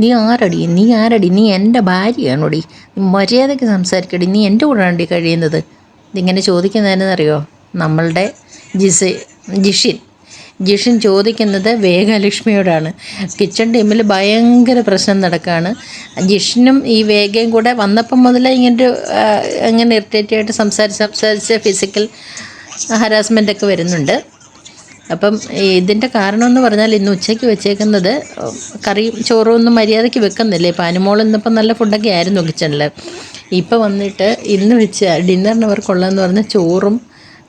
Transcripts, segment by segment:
നീ ആരടി? നീ ആരടി? നീ എന്റെ ഭാര്യയാണോടി? മര്യാദയ്ക്ക് സംസാരിക്കടി. നീ എന്റെ കൂടെയാണ്ടി കഴിയുന്നത്? ഇതിങ്ങനെ ചോദിക്കുന്നതെന്നറിയോ? നമ്മളുടെ ജിസ് ജിഷിൻ. ജിഷിൻ ചോദിക്കുന്നത് വേഗലക്ഷ്മിയോടാണ്. കിച്ചൺ ടീമിൽ ഭയങ്കര പ്രശ്നം നടക്കുകയാണ് ജിഷിനും ഈ വേഗയും കൂടെ വന്നപ്പം മുതലേ ഇങ്ങനൊരു ഇങ്ങനെ ഇറിറ്റേറ്റ് ആയിട്ട് സംസാരിച്ച് സംസാരിച്ച് ഫിസിക്കൽ ഹരാസ്മെന്റ് ഒക്കെ വരുന്നുണ്ട്. അപ്പം ഇതിന്റെ കാരണം എന്ന് പറഞ്ഞാൽ ഇന്ന് ഉച്ചയ്ക്ക് വെച്ചേക്കുന്നത് കറിയും ചോറും ഒന്നും മര്യാദയ്ക്ക് വെക്കുന്നില്ലേ. ഇപ്പം അനുമോൾ ഇന്നിപ്പം നല്ല ഫുഡൊക്കെ ആയിരുന്നു കിച്ചണിൽ ഇപ്പം വന്നിട്ട് ഇന്ന് വെച്ച ഡിന്നറിന് അവർക്കുള്ളതെന്ന് പറഞ്ഞാൽ ചോറും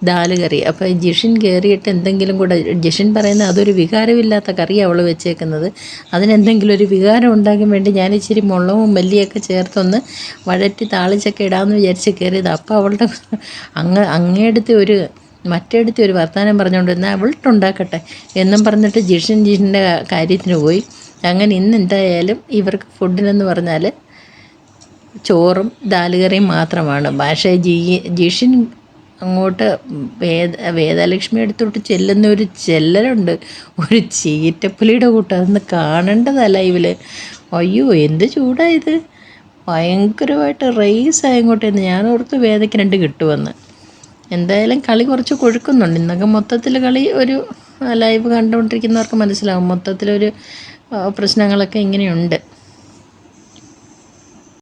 ദാൽ കറി. അപ്പോൾ ജിഷിൻ കയറിയിട്ട് എന്തെങ്കിലും കൂടെ ജിഷിൻ പറയുന്നത് അതൊരു വികാരമില്ലാത്ത കറി അവൾ വെച്ചേക്കുന്നത്. അതിനെന്തെങ്കിലും ഒരു വികാരം ഉണ്ടാകാൻ വേണ്ടി ഞാൻ ഇച്ചിരി മുളകും മല്ലിയൊക്കെ ചേർത്തൊന്ന് വഴറ്റി താളിച്ചൊക്കെ ഇടാമെന്ന് വിചാരിച്ച് കയറിയത് അപ്പോൾ അവളുടെ അങ്ങ് അങ്ങേടുത്തെ ഒരു മറ്റേടുത്ത് ഒരു വർത്തമാനം പറഞ്ഞുകൊണ്ട് എന്നാൽ അവളിട്ടുണ്ടാക്കട്ടെ എന്നും പറഞ്ഞിട്ട് ജിഷൻ ജിഷിന്റെ കാര്യത്തിന് പോയി. അങ്ങനെ ഇന്ന് എന്തായാലും ഇവർക്ക് ഫുഡിനെന്ന് പറഞ്ഞാൽ ചോറും ദാലുകറിയും മാത്രമാണ്. പക്ഷേ ജി ജിഷിൻ അങ്ങോട്ട് വേദ വേദലക്ഷ്മി എടുത്തോട്ട് ചെല്ലുന്ന ഒരു ചെല്ലലുണ്ട്. ഒരു ചീറ്റപ്പുലിയുടെ കൂട്ടം അതൊന്ന് കാണേണ്ടതല്ല ലൈവിൽ അയ്യോ എന്ത് ചൂടായത് ഭയങ്കരമായിട്ട് റേസ് ആയങ്ങോട്ടെന്ന് ഞാൻ ഓർത്ത് വേദയ്ക്ക് രണ്ട് കിട്ടുമെന്ന്. എന്തായാലും കളി കുറച്ച് കൊഴുക്കുന്നുണ്ട്. ഇന്നൊക്കെ മൊത്തത്തിൽ കളി ഒരു ലൈവ് കണ്ടുകൊണ്ടിരിക്കുന്നവർക്ക് മനസ്സിലാവും. മൊത്തത്തിലൊരു പ്രശ്നങ്ങളൊക്കെ ഇങ്ങനെയുണ്ട്.